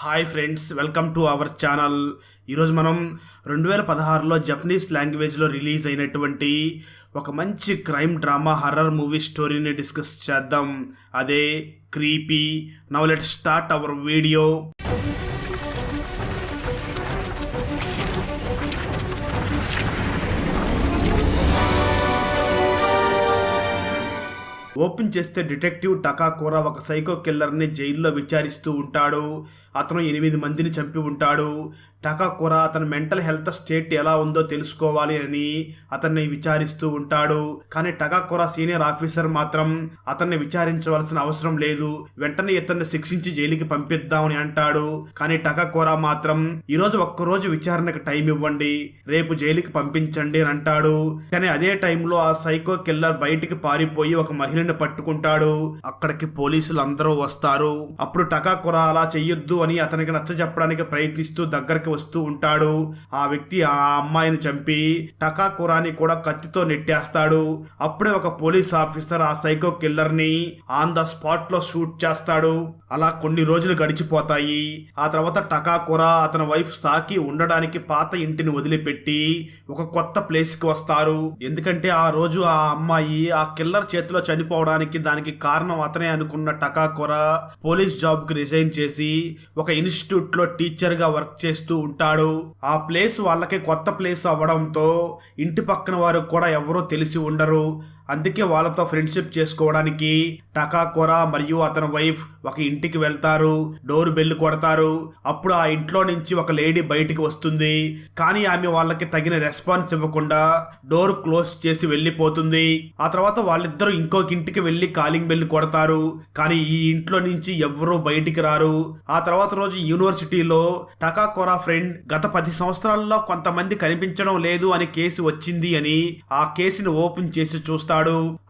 Hi friends welcome to our channel ఈరోజు మనం రెండు వేల పదహారులో జపనీస్ లాంగ్వేజ్లో రిలీజ్ అయినటువంటి ఒక మంచి క్రైమ్ డ్రామా హర్రర్ మూవీ స్టోరీని డిస్కస్ చేద్దాం. అదే creepy now let start our video open చేస్తే డిటెక్టివ్ టకాకూర ఒక సైకో కిల్లర్ని జైల్లో విచారిస్తూ ఉంటాడు. అతను ఎనిమిది మందిని చంపి ఉంటాడు. టకాకోరా అతని మెంటల్ హెల్త్ స్టేట్ ఎలా ఉందో తెలుసుకోవాలి అని అతన్ని విచారిస్తూ ఉంటాడు. కానీ టకాకోరా సీనియర్ ఆఫీసర్ మాత్రం అతన్ని విచారించవలసిన అవసరం లేదు. వెంటనే ఇతన్ని శిక్షించి జైలుకి పంపిద్దామని అంటాడు. కానీ టకాకూర మాత్రం ఈరోజు ఒక్కరోజు విచారణకు టైం ఇవ్వండి. రేపు జైలుకి పంపించండి అని అంటాడు. కానీ అదే టైంలో ఆ సైకో కిల్లర్ బయటికి పారిపోయి ఒక మహిళని పట్టుకుంటాడు. అక్కడికి పోలీసులు అందరూ వస్తారు. అప్పుడు టకాకుర అలా చెయ్యొద్దు అని అతనికి నచ్చ చెప్పడానికి ప్రయత్నిస్తూ దగ్గరికి వస్తూ ఉంటాడు. ఆ వ్యక్తి ఆ అమ్మాయిని చంపి టకాకురాని కూడా కత్తితో నెట్టేస్తాడు. అప్పుడే ఒక పోలీస్ ఆఫీసర్ ఆ సైకో కిల్లర్ని ఆన్ ద స్పాట్లో షూట్ చేస్తాడు. అలా కొన్ని రోజులు గడిచిపోతాయి. ఆ తర్వాత టకాకుర అతని వైఫ్ సాకి ఉండడానికి పాత ఇంటిని వదిలిపెట్టి ఒక కొత్త ప్లేస్కి వస్తారు. ఎందుకంటే ఆ రోజు ఆ అమ్మాయి ఆ కిల్లర్ చేతిలో చనిపో పోవడానికి దానికి కారణం అతనే అనుకున్న టకాకొర పోలీస్ జాబ్కి రిజైన్ చేసి ఒక ఇన్స్టిట్యూట్లో టీచర్గా వర్క్ చేస్తూ ఉంటాడు. ఆ ప్లేస్ వాళ్ళకి కొత్త ప్లేస్ అవ్వడంతో ఇంటి పక్కన వారు కూడా ఎవరో తెలిసి ఉండరు. అందుకే వాళ్ళతో ఫ్రెండ్షిప్ చేసుకోవడానికి టకాకొర మరియు అతని వైఫ్ ఒక ఇంటికి వెళ్తారు డోర్ బెల్ కొడతారు. అప్పుడు ఆ ఇంట్లో నుంచి ఒక లేడీ బయటికి వస్తుంది. కానీ ఆమె వాళ్ళకి తగిన రెస్పాన్స్ ఇవ్వకుండా డోర్ క్లోజ్ చేసి వెళ్ళిపోతుంది. ఆ తర్వాత వాళ్ళిద్దరూ ఇంకొక ఇంటికి వెళ్ళి కాలింగ్ బెల్ కొడతారు. కానీ ఈ ఇంట్లో నుంచి ఎవ్వరూ బయటికి రారు. ఆ తర్వాత రోజు యూనివర్సిటీలో టకాకొరా ఫ్రెండ్ గత పది సంవత్సరాల్లో కొంతమంది కనిపించడం లేదు అని కేసు వచ్చింది అని ఆ కేసుని ఓపెన్ చేసి చూస్తాడు.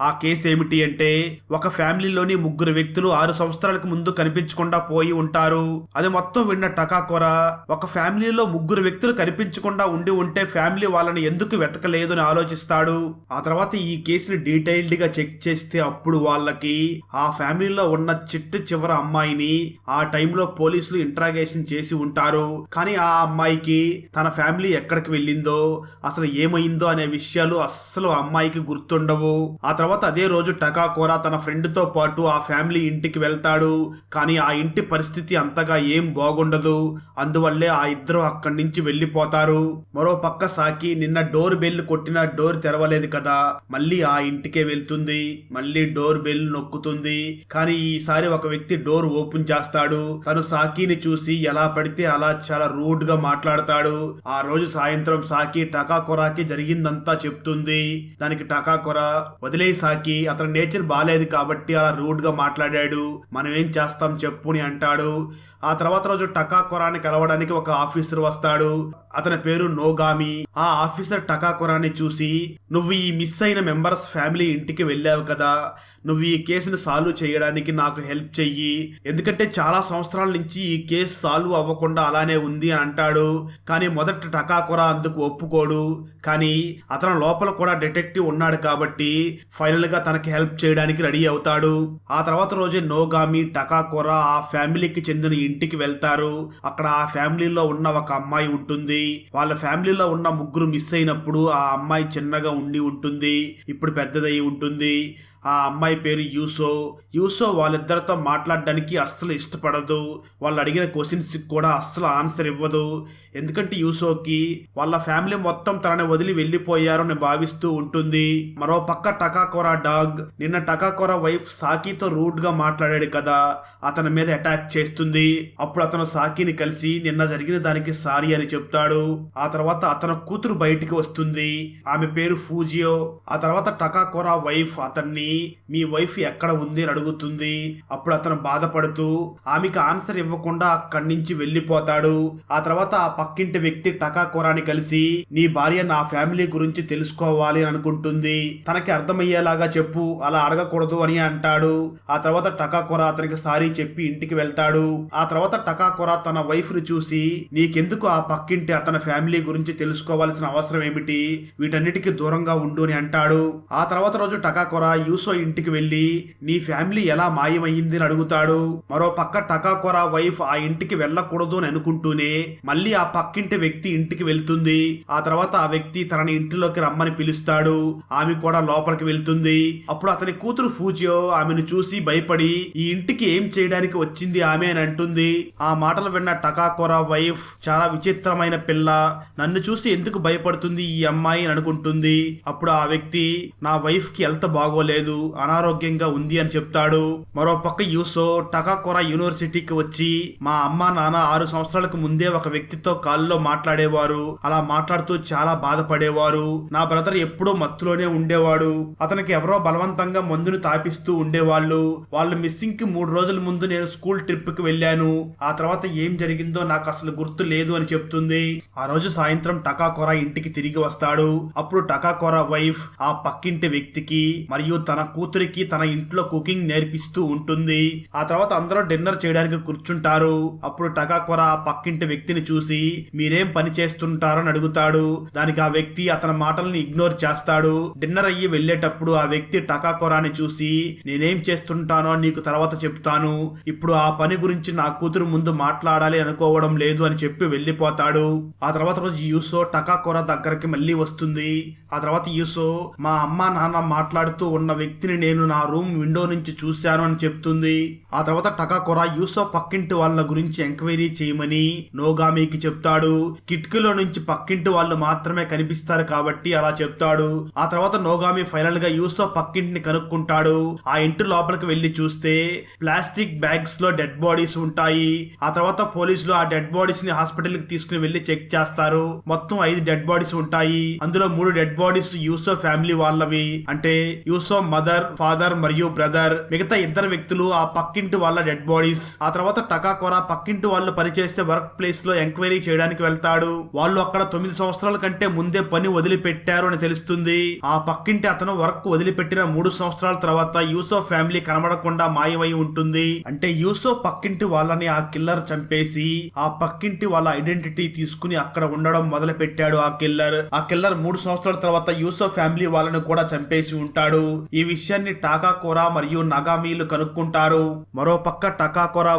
ఆ కేసు ఏమిటి అంటే ఒక ఫ్యామిలీలోని ముగ్గురు వ్యక్తులు ఆరు సంవత్సరాలకు ముందు కనిపించకుండా పోయి ఉంటారు. అది మొత్తం విన్న టకాకొర ఒక ఫ్యామిలీలో ముగ్గురు వ్యక్తులు కనిపించకుండా ఉండి ఉంటే ఫ్యామిలీ వాళ్ళని ఎందుకు వెతకలేదు అని ఆలోచిస్తాడు. ఆ తర్వాత ఈ కేసుని డీటెయిల్డ్గా చెక్ చేస్తే అప్పుడు వాళ్ళకి ఆ ఫ్యామిలీలో ఉన్న చిట్టు చివర అమ్మాయిని ఆ టైంలో పోలీసులు ఇంట్రాగేషన్ చేసి ఉంటారు. కానీ ఆ అమ్మాయికి తన ఫ్యామిలీ ఎక్కడికి వెళ్ళిందో అసలు ఏమైందో అనే విషయాలు అస్సలు ఆ అమ్మాయికి గుర్తుండవు. ఆ తర్వాత అదే రోజు టకాకోరా తన ఫ్రెండ్తో పాటు ఆ ఫ్యామిలీ ఇంటికి వెళ్తాడు. కానీ ఆ ఇంటి పరిస్థితి అంతగా ఏం బాగుండదు. అందువల్లే ఆ ఇద్దరు అక్కడి నుంచి వెళ్ళిపోతారు. మరో పక్క సాకి నిన్న డోర్ బెల్ కొట్టిన డోర్ తెరవలేదు కదా. మళ్ళీ ఆ ఇంటికే వెళ్తుంది. మళ్ళీ డోర్ బెల్ నొక్కుతుంది. కానీ ఈసారి ఒక వ్యక్తి డోర్ ఓపెన్ చేస్తాడు. తను సాకిని చూసి ఎలా పడితే అలా చాలా రూడ్గా మాట్లాడతాడు. ఆ రోజు సాయంత్రం సాకి టకాకొరాకి జరిగిందంతా చెప్తుంది. దానికి టకాకొర వదిలేసాకి అతని నేచర్ బాగాలేదు కాబట్టి అలా రూడ్గా మాట్లాడాడు. మనం ఏం చేస్తాం చెప్పు అని అంటాడు. ఆ తర్వాత రోజు టకాకొరాని కలవడానికి ఒక ఆఫీసర్ వస్తాడు. అతని పేరు నోగామి. ఆ ఆఫీసర్ టకాకొరాని చూసి నువ్వు ఈ మిస్ అయిన మెంబర్స్ ఫ్యామిలీ ఇంటికి వెళ్ళావు కదా. నువ్వు ఈ కేసును సాల్వ్ చేయడానికి నాకు హెల్ప్ చెయ్యి. ఎందుకంటే చాలా సంవత్సరాల నుంచి ఈ కేసు సాల్వ్ అవ్వకుండా అలానే ఉంది అని అంటాడు. కానీ మొదట టకాకుర అందుకు ఒప్పుకోడు. కానీ అతను లోపల కూడా డిటెక్టివ్ ఉన్నాడు కాబట్టి ఫైనల్గా తనకి హెల్ప్ చేయడానికి రెడీ అవుతాడు. ఆ తర్వాత రోజే నోగామి టకాకుర ఆ ఫ్యామిలీకి చెందిన ఇంటికి వెళ్తారు. అక్కడ ఆ ఫ్యామిలీలో ఉన్న ఒక అమ్మాయి ఉంటుంది. వాళ్ళ ఫ్యామిలీలో ఉన్న ముగ్గురు మిస్ అయినప్పుడు ఆ అమ్మాయి చిన్నగా ఉండి ఉంటుంది. ఇప్పుడు పెద్దదై ఉంటుంది. ఆ అమ్మాయి పేరు యూసో. యూసో వాళ్ళిద్దరితో మాట్లాడడానికి అస్సలు ఇష్టపడదు. వాళ్ళు అడిగిన క్వశ్చన్స్కి కూడా అస్సలు ఆన్సర్ ఇవ్వదు. ఎందుకంటే యూసోకి వాళ్ళ ఫ్యామిలీ మొత్తం తనని వదిలి వెళ్ళిపోయారని భావిస్తూ ఉంటుంది. మరో పక్క టకాకోరా డాగ్. నిన్న టకాకోరా వైఫ్ సాకితో రూడ్గా మాట్లాడాడు కదా. అతని మీద అటాక్ చేస్తుంది. అప్పుడు అతను సాకిని కలిసి నిన్న జరిగిన దానికి సారీ అని చెప్తాడు. ఆ తర్వాత అతను కూతురు బయటికి వస్తుంది. ఆమె పేరు ఫూజియో. ఆ తర్వాత టకాకోరా వైఫ్ అతన్ని మీ వైఫ్ ఎక్కడ ఉంది అని అడుగుతుంది. అప్పుడు అతను బాధపడుతూ ఆమెకి ఆన్సర్ ఇవ్వకుండా అక్కడి నుంచి వెళ్ళిపోతాడు. ఆ తర్వాత ఆ పక్కింటి వ్యక్తి టకాకోరాని కలిసి నీ భార్య నా ఫ్యామిలీ గురించి తెలుసుకోవాలి అని అనుకుంటుంది. తనకి అర్థమయ్యేలాగా చెప్పు అలా అడగకూడదు అని అంటాడు. ఆ తర్వాత టకాకోర అతనికి సారీ చెప్పి ఇంటికి వెళ్తాడు. ఆ తర్వాత టకాకోర తన వైఫ్ని చూసి నీకెందుకు ఆ పక్కింటి అతని ఫ్యామిలీ గురించి తెలుసుకోవాల్సిన అవసరం ఏమిటి? వీటన్నిటికీ దూరంగా ఉండు అని అంటాడు. ఆ తర్వాత రోజు టకాకోర యూస్ క్రూసో ఇంటికి వెళ్ళి నీ ఫ్యామిలీ ఎలా మాయమైంది అని అడుగుతాడు. మరో పక్క టకాకొరా వైఫ్ ఆ ఇంటికి వెళ్ళకూడదు అని అనుకుంటూనే మళ్ళీ ఆ పక్కింటి వ్యక్తి ఇంటికి వెళ్తుంది. ఆ తర్వాత ఆ వ్యక్తి తనని ఇంటిలోకి రమ్మని పిలుస్తాడు. ఆమె కూడా లోపలికి వెళ్తుంది. అప్పుడు అతని కూతురు ఫూజియో ఆమెను చూసి భయపడి ఈ ఇంటికి ఏం చేయడానికి వచ్చింది ఆమె? అని అంటుంది. ఆ మాటలు విన్న టకాకొరా వైఫ్ చాలా విచిత్రమైన పిల్ల. నన్ను చూసి ఎందుకు భయపడుతుంది ఈ అమ్మాయి? అని అనుకుంటుంది. అప్పుడు ఆ వ్యక్తి నా వైఫ్కి హెల్త్ బాగోలేదు. అనారోగ్యంగా ఉంది అని చెప్తాడు. మరో పక్క యూసో టకాకొరా యూనివర్సిటీకి వచ్చి మా అమ్మ నాన్న ఆరు సంవత్సరాలకు ముందే ఒక వ్యక్తితో కాల్లో మాట్లాడేవారు. అలా మాట్లాడుతూ చాలా బాధపడేవారు. నా బ్రదర్ ఎప్పుడూ మత్తులోనే ఉండేవాడు. అతనికి ఎవరో బలవంతంగా మందును తాపిస్తూ ఉండేవాళ్ళు. వాళ్ళు మిస్సింగ్కి మూడు రోజుల ముందు నేను స్కూల్ ట్రిప్కి వెళ్ళాను. ఆ తర్వాత ఏం జరిగిందో నాకు అసలు గుర్తు లేదు అని చెప్తుంది. ఆ రోజు సాయంత్రం టకాకొరా ఇంటికి తిరిగి వస్తాడు. అప్పుడు టకాకొరా వైఫ్ ఆ పక్కింటి వ్యక్తికి మరియు తన తన కూతురికి తన ఇంట్లో కుకింగ్ నేర్పిస్తూ ఉంటుంది. ఆ తర్వాత అందరూ డిన్నర్ చేయడానికి కూర్చుంటారు. అప్పుడు టకాకొరా ఆ పక్కింటి వ్యక్తిని చూసి మీరేం పని చేస్తుంటారో అని అడుగుతాడు. దానికి ఆ వ్యక్తి అతని మాటల్ని ఇగ్నోర్ చేస్తాడు. డిన్నర్ అయ్యి వెళ్ళేటప్పుడు ఆ వ్యక్తి టకాకొరాని చూసి నేనేం చేస్తుంటానో నీకు తర్వాత చెప్తాను. ఇప్పుడు ఆ పని గురించి నా కూతురు ముందు మాట్లాడాలి అనుకోవడం లేదు అని చెప్పి వెళ్ళిపోతాడు. ఆ తర్వాత రోజు యూసో టకాకొర దగ్గరికి మళ్ళీ వస్తుంది. ఆ తర్వాత యూసో మా అమ్మ నాన్న మాట్లాడుతూ ఉన్న వ్యక్తిని నేను నా రూమ్ విండో నుంచి చూశాను అని చెప్తుంది. ఆ తర్వాత టకాకొరా యూసఫ్ పక్కింటి వాళ్ళ గురించి ఎంక్వైరీ చేయమని నోగామికి చెప్తాడు. కిటికీలో నుంచి పక్కింటి వాళ్ళు మాత్రమే కనిపిస్తారు కాబట్టి అలా చెప్తాడు. ఆ తర్వాత నోగామి ఫైనల్గా యూసఫ్ పక్కింటిని కనుక్కుంటాడు. ఆ ఇంటి లోపలికి వెళ్ళి చూస్తే ప్లాస్టిక్ బ్యాగ్స్లో డెడ్ బాడీస్ ఉంటాయి. ఆ తర్వాత పోలీసులు ఆ డెడ్ బాడీస్ని హాస్పిటల్కి తీసుకుని వెళ్ళి చెక్ చేస్తారు. మొత్తం ఐదు డెడ్ బాడీస్ ఉంటాయి. అందులో మూడు డెడ్ బాడీస్ యూసఫ్ ఫ్యామిలీ వాళ్ళవి. అంటే యూసఫ్ మదర్ ఫాదర్ మరియు బ్రదర్ మిగతా ఇద్దరు వ్యక్తులు ఆ పక్కి పక్కింటి వాళ్ళ డెడ్ బాడీస్ ఆ తర్వాత టకాకోరా పక్కింటి వాళ్ళు పనిచేసే వర్క్ ప్లేస్లో ఎంక్వైరీ చేయడానికి వెళ్తాడు. వాళ్ళు అక్కడ తొమ్మిది సంవత్సరాల కంటే ముందే పని వదిలిపెట్టారు అని తెలుస్తుంది. ఆ పక్కింటి అతను వర్క్ వదిలిపెట్టిన మూడు సంవత్సరాల తర్వాత యూసో ఫ్యామిలీ కనబడకుండా మాయమై ఉంటుంది. అంటే యూసో పక్కింటి వాళ్ళని ఆ కిల్లర్ చంపేసి ఆ పక్కింటి వాళ్ళ ఐడెంటిటీ తీసుకుని అక్కడ ఉండడం మొదలు పెట్టాడు ఆ కిల్లర్ ఆ కిల్లర్ మూడు సంవత్సరాల తర్వాత యూసో ఫ్యామిలీ వాళ్ళని కూడా చంపేసి ఉంటాడు. ఈ విషయాన్ని టాకా టాకాకోరా మరియు నగామీలు కనుక్కుంటారు. మరో పక్క టకాకోరా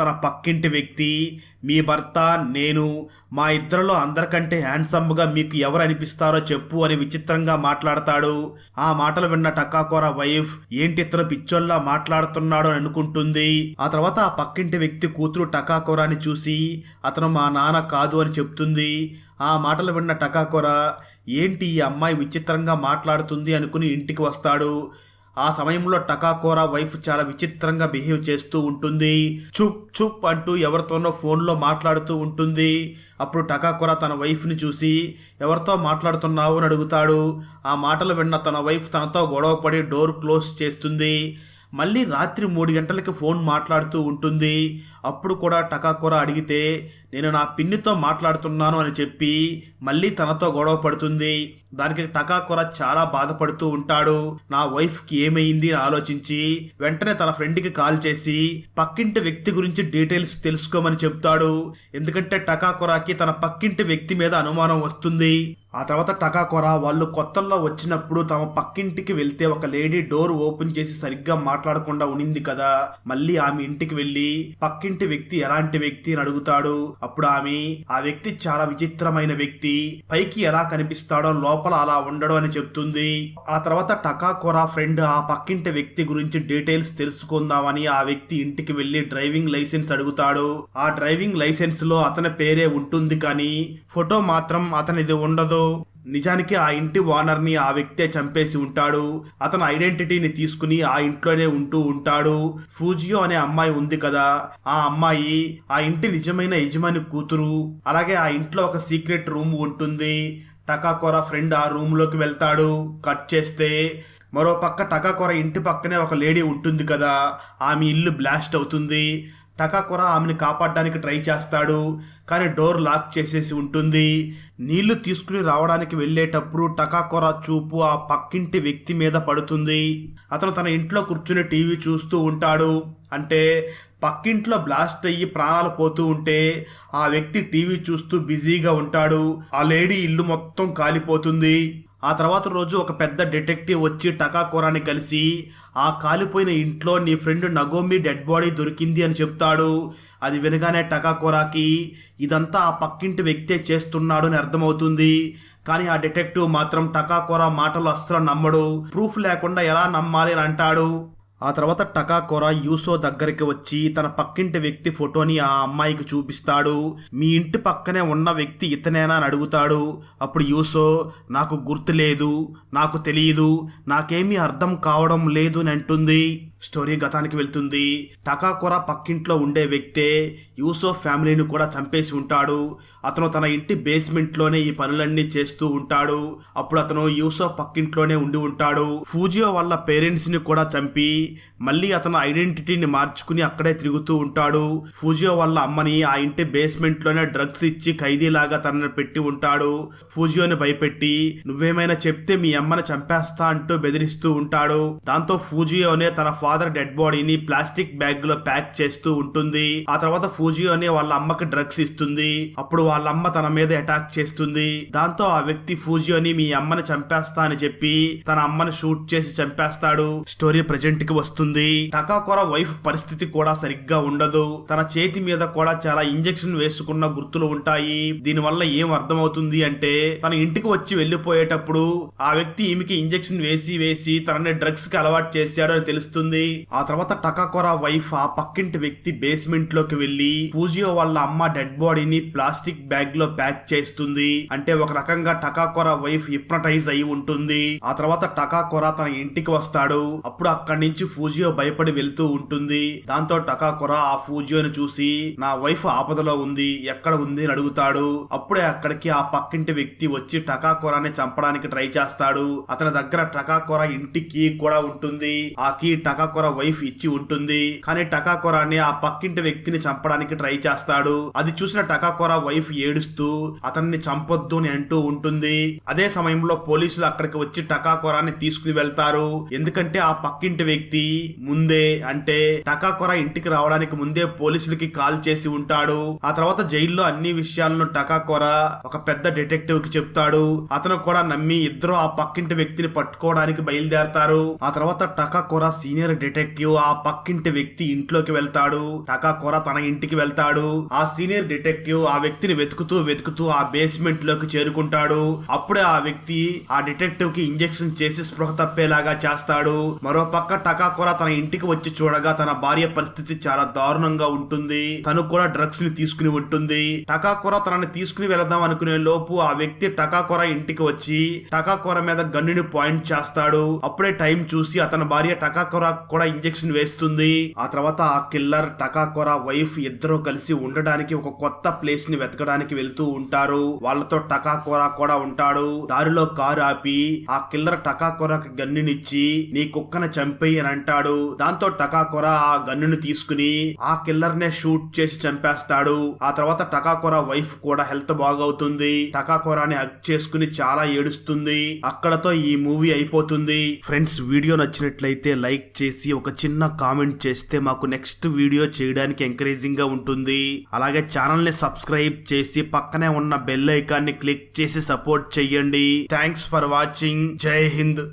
తన పక్కింటి వ్యక్తి మీ భర్త నేను మా ఇద్దరిలో అందరికంటే హ్యాండ్సమ్గా మీకు ఎవరు అనిపిస్తారో చెప్పు అని విచిత్రంగా మాట్లాడతాడు. ఆ మాటలు విన్న టకాకోరా వైఫ్ ఏంటి ఇతను పిచ్చోల్లా మాట్లాడుతున్నాడు అని అనుకుంటుంది. ఆ తర్వాత ఆ పక్కింటి వ్యక్తి కూతురు టకాకొరాని చూసి అతను మా నాన్న కాదు అని చెప్తుంది. ఆ మాటలు విన్న టకాకోరా ఏంటి ఈ అమ్మాయి విచిత్రంగా మాట్లాడుతుంది అనుకుని ఇంటికి వస్తాడు. ఆ సమయంలో టకాకోరా వైఫ్ చాలా విచిత్రంగా బిహేవ్ చేస్తూ ఉంటుంది. చుప్ చుప్ అంటూ ఎవరితోనో ఫోన్లో మాట్లాడుతూ ఉంటుంది. అప్పుడు టకాకోరా తన వైఫ్ని చూసి ఎవరితో మాట్లాడుతున్నావు? అని అడుగుతాడు. ఆ మాటలు విన్న తన వైఫ్ తనతో గొడవపడి డోర్ క్లోజ్ చేస్తుంది. మళ్ళీ రాత్రి మూడు గంటలకి ఫోన్ మాట్లాడుతూ ఉంటుంది. అప్పుడు కూడా టకాకూర అడిగితే నేను నా పిన్నితో మాట్లాడుతున్నాను అని చెప్పి మళ్ళీ తనతో గొడవ పడుతుంది. దానికి టకాకూర చాలా బాధపడుతూ ఉంటాడు. నా వైఫ్కి ఏమైంది అని ఆలోచించి వెంటనే తన ఫ్రెండ్కి కాల్ చేసి పక్కింటి వ్యక్తి గురించి డీటెయిల్స్ తెలుసుకోమని చెప్తాడు. ఎందుకంటే టకాకురాకి తన పక్కింటి వ్యక్తి మీద అనుమానం వస్తుంది. ఆ తర్వాత టకాకొర వాళ్ళు కొత్తల్లో వచ్చినప్పుడు తమ పక్కింటికి వెళ్తే ఒక లేడీ డోర్ ఓపెన్ చేసి సరిగ్గా మాట్లాడకుండా ఉనింది కదా. మళ్ళీ ఆమె ఇంటికి వెళ్ళి పక్కింటి వ్యక్తి ఎలాంటి వ్యక్తి? అని అడుగుతాడు. అప్పుడు ఆమె ఆ వ్యక్తి చాలా విచిత్రమైన వ్యక్తి. పైకి ఎలా కనిపిస్తాడో లోపల అలా ఉండడు అని చెప్తుంది. ఆ తర్వాత టకాకొర ఫ్రెండ్ ఆ పక్కింటి వ్యక్తి గురించి డీటెయిల్స్ తెలుసుకుందామని ఆ వ్యక్తి ఇంటికి వెళ్ళి డ్రైవింగ్ లైసెన్స్ అడుగుతాడు. ఆ డ్రైవింగ్ లైసెన్స్లో అతని పేరే ఉంటుంది కానీ ఫోటో మాత్రం అతనిది ఉండదు. నిజానికి ఆ ఇంటి ఓనర్ని ఆ వ్యక్తే చంపేసి ఉంటాడు. అతను ఐడెంటిటీని తీసుకుని ఆ ఇంట్లోనే ఉంటూ ఉంటాడు. ఫూజియో అనే అమ్మాయి ఉంది కదా. ఆ అమ్మాయి ఆ ఇంటి నిజమైన యజమాని కూతురు. అలాగే ఆ ఇంట్లో ఒక సీక్రెట్ రూమ్ ఉంటుంది. టకాకోర ఫ్రెండ్ ఆ రూమ్లోకి వెళ్తాడు. కట్ చేస్తే మరో పక్క టకాకొర ఇంటి పక్కనే ఒక లేడీ ఉంటుంది కదా. ఆమె ఇల్లు బ్లాస్ట్ అవుతుంది. టకాకొర ఆమెను కాపాడడానికి ట్రై చేస్తాడు కానీ డోర్ లాక్ చేసేసి ఉంటుంది. నీళ్ళు తీసుకుని రావడానికి వెళ్ళేటప్పుడు టకాకొర చూపు ఆ పక్కింటి వ్యక్తి మీద పడుతుంది. అతను తన ఇంట్లో కూర్చుని టీవీ చూస్తూ ఉంటాడు. అంటే పక్కింట్లో బ్లాస్ట్ అయ్యి ప్రాణాలు పోతూ ఉంటే ఆ వ్యక్తి టీవీ చూస్తూ బిజీగా ఉంటాడు. ఆ లేడీ ఇల్లు మొత్తం కాలిపోతుంది. ఆ తర్వాత రోజు ఒక పెద్ద డిటెక్టివ్ వచ్చి టకాకోరాని కలిసి ఆ కాలిపోయిన ఇంట్లో నీ ఫ్రెండ్ నగోమి డెడ్ బాడీ దొరికింది అని చెప్తాడు. అది వినగానే టకాకోరాకి ఇదంతా ఆ పక్కింటి వ్యక్తే చేస్తున్నాడు అని అర్థమవుతుంది. కానీ ఆ డిటెక్టివ్ మాత్రం టకాకోరా మాటలు అస్సలు నమ్మడు. ప్రూఫ్ లేకుండా ఎలా నమ్మాలి అని అంటాడు. ఆ తర్వాత టకాకోర యూసో దగ్గరికి వచ్చి తన పక్కింటి వ్యక్తి ఫోటోని ఆ అమ్మాయికి చూపిస్తాడు. మీ ఇంటి పక్కనే ఉన్న వ్యక్తి ఇతనేనా అని అడుగుతాడు. అప్పుడు యూసో నాకు గుర్తు లేదు నాకు తెలియదు నాకేమీ అర్థం కావడం లేదు అని అంటుంది. స్టోరీ గతానికి వెళ్తుంది. తకాకొర పక్కింట్లో ఉండే వ్యక్తే యూసో ఫ్యామిలీని కూడా చంపేసి ఉంటాడు. అతను తన ఇంటి బేస్మెంట్లోనే ఈ పనులన్నీ చేస్తూ ఉంటాడు. అప్పుడు అతను యూసో పక్కింట్లోనే ఉండి ఉంటాడు. ఫూజియో వాళ్ళ పేరెంట్స్ని కూడా చంపి మళ్ళీ అతను ఐడెంటిటీని మార్చుకుని అక్కడే తిరుగుతూ ఉంటాడు. ఫూజియో వాళ్ళ అమ్మని ఆ ఇంటి బేస్మెంట్లోనే డ్రగ్స్ ఇచ్చి ఖైదీలాగా తనని పెట్టి ఉంటాడు. ఫూజియోని భయపెట్టి నువ్వేమైనా చెప్తే మీ అమ్మని చంపేస్తా అంటూ బెదిరిస్తూ ఉంటాడు. దాంతో ఫూజియోనే తన ఫాదర్ డెడ్ బాడీని ప్లాస్టిక్ బ్యాగ్లో ప్యాక్ చేస్తూ ఉంటుంది. ఆ తర్వాత ఫూజియో అనే వాళ్ళ అమ్మకి డ్రగ్స్ ఇస్తుంది. అప్పుడు వాళ్ళ అమ్మ తన మీద అటాక్ చేస్తుంది. దాంతో ఆ వ్యక్తి ఫూజియోని మీ అమ్మని చంపేస్తా అని చెప్పి తన అమ్మని షూట్ చేసి చంపేస్తాడు. స్టోరీ ప్రజెంట్కి వస్తుంది. టకాకొర వైఫ్ పరిస్థితి కూడా సరిగ్గా ఉండదు. తన చేతి మీద కూడా చాలా ఇంజెక్షన్ వేసుకున్న గుర్తులు ఉంటాయి. దీనివల్ల ఏం అర్థమవుతుంది అంటే తన ఇంటికి వచ్చి వెళ్ళిపోయేటప్పుడు ఆ వ్యక్తి ఈమెకి ఇంజెక్షన్ వేసి వేసి తనని డ్రగ్స్కి అలవాటు చేశాడు అని తెలుస్తుంది. ఆ తర్వాత టకాకొర వైఫ్ ఆ పక్కింటి వ్యక్తి బేస్మెంట్లోకి వెళ్ళి పూజియో వాళ్ళ అమ్మ డెడ్ బాడీని ప్లాస్టిక్ బ్యాగ్లో ప్యాక్ చేస్తుంది. అంటే ఒక రకంగా టకాకొర వైఫ్ హిప్నటైజ్ అయి ఉంటుంది. ఆ తర్వాత టకాకొర తన ఇంటికి వస్తాడు. అప్పుడు అక్కడి నుంచి ఫూజియో భయపడి వెళ్తూ ఉంటుంది. దాంతో టకాకొర ఆ ఫూజియోని చూసి నా వైఫ్ ఆపదలో ఉంది. ఎక్కడ ఉంది? అని అడుగుతాడు. అప్పుడే అక్కడికి ఆ పక్కింటి వ్యక్తి వచ్చి టకాకొరాని చంపడానికి ట్రై చేస్తాడు. అతని దగ్గర టకాకొర ఇంటి కీ కూడా ఉంటుంది. ఆ కీ టకా టకాకొర వైఫ్ ఇచ్చి ఉంటుంది. కానీ టకాకొరాని ఆ పక్కింటి వ్యక్తిని చంపడానికి ట్రై చేస్తాడు. అది చూసిన టకాకొర వైఫ్ ఏడుస్తూ అతన్ని చంపొద్దు అని అంటూ ఉంటుంది. అదే సమయంలో పోలీసులు అక్కడికి వచ్చి టకాకొరాని తీసుకుని వెళ్తారు. ఎందుకంటే ఆ పక్కింటి వ్యక్తి ముందే అంటే టకాకొర ఇంటికి రావడానికి ముందే పోలీసులకి కాల్ చేసి ఉంటాడు. ఆ తర్వాత జైల్లో అన్ని విషయాలను టకాకొర ఒక పెద్ద డిటెక్టివ్కి చెప్తాడు. అతను కూడా నమ్మి ఇద్దరు ఆ పక్కింటి వ్యక్తిని పట్టుకోవడానికి బయలుదేరతారు. ఆ తర్వాత టకాకొర సీనియర్ డిటెక్టివ్ ఆ పక్కింటి వ్యక్తి ఇంట్లోకి వెళ్తాడు. టకాకొర తన ఇంటికి వెళ్తాడు. ఆ సీనియర్ డిటెక్టివ్ ఆ వ్యక్తిని వెతుకుతూ వెతుకుతూ ఆ బేస్మెంట్లోకి చేరుకుంటాడు. అప్పుడే ఆ వ్యక్తి ఆ డిటెక్టివ్కి ఇంజెక్షన్ చేసి స్పృహ తప్పేలాగా చేస్తాడు. మరో పక్క టకాకొర తన ఇంటికి వచ్చి చూడగా తన భార్య పరిస్థితి చాలా దారుణంగా ఉంటుంది. తను కూడా డ్రగ్స్ని తీసుకుని ఉంటుంది. టకాకొర తనని తీసుకుని వెళదాం అనుకునే లోపు ఆ వ్యక్తి టకాకొర ఇంటికి వచ్చి టకాకొర మీద గన్నుని పాయింట్ చేస్తాడు. అప్పుడే టైం చూసి అతని భార్య టకాకొర కూడా ఇంజెక్షన్ వేస్తుంది. ఆ తర్వాత ఆ కిల్లర్ టకాకొర వైఫ్ ఇద్దరు కలిసి ఉండడానికి ఒక కొత్త ప్లేస్ని వెతకడానికి వెళ్తూ ఉంటారు. వాళ్ళతో టకాకొర కూడా ఉంటాడు. దారిలో కారు ఆపి ఆ కిల్లర్ టకాకొరకి గన్నునిచ్చి నీ కుక్కను చంపేయి అని అంటాడు. దాంతో టకాకొర ఆ గన్నుని తీసుకుని ఆ కిల్లర్ నే షూట్ చేసి చంపేస్తాడు. ఆ తర్వాత టకాకొర వైఫ్ కూడా హెల్త్ బాగవుతుంది. టకాకొరాని హక్ చేసుకుని చాలా ఏడుస్తుంది. అక్కడతో ఈ మూవీ అయిపోతుంది. ఫ్రెండ్స్ వీడియో నచ్చినట్లయితే లైక్ చేసి ఒక చిన్న కామెంట్ చేస్తే మాకు నెక్స్ట్ వీడియో చేయడానికి ఎంకరేజింగ్గా ఉంటుంది. అలాగే ఛానల్ని సబ్స్క్రైబ్ చేసి పక్కనే ఉన్న బెల్ ఐకాన్ని క్లిక్ చేసి సపోర్ట్ చెయ్యండి. Thanks for watching. Jai Hind.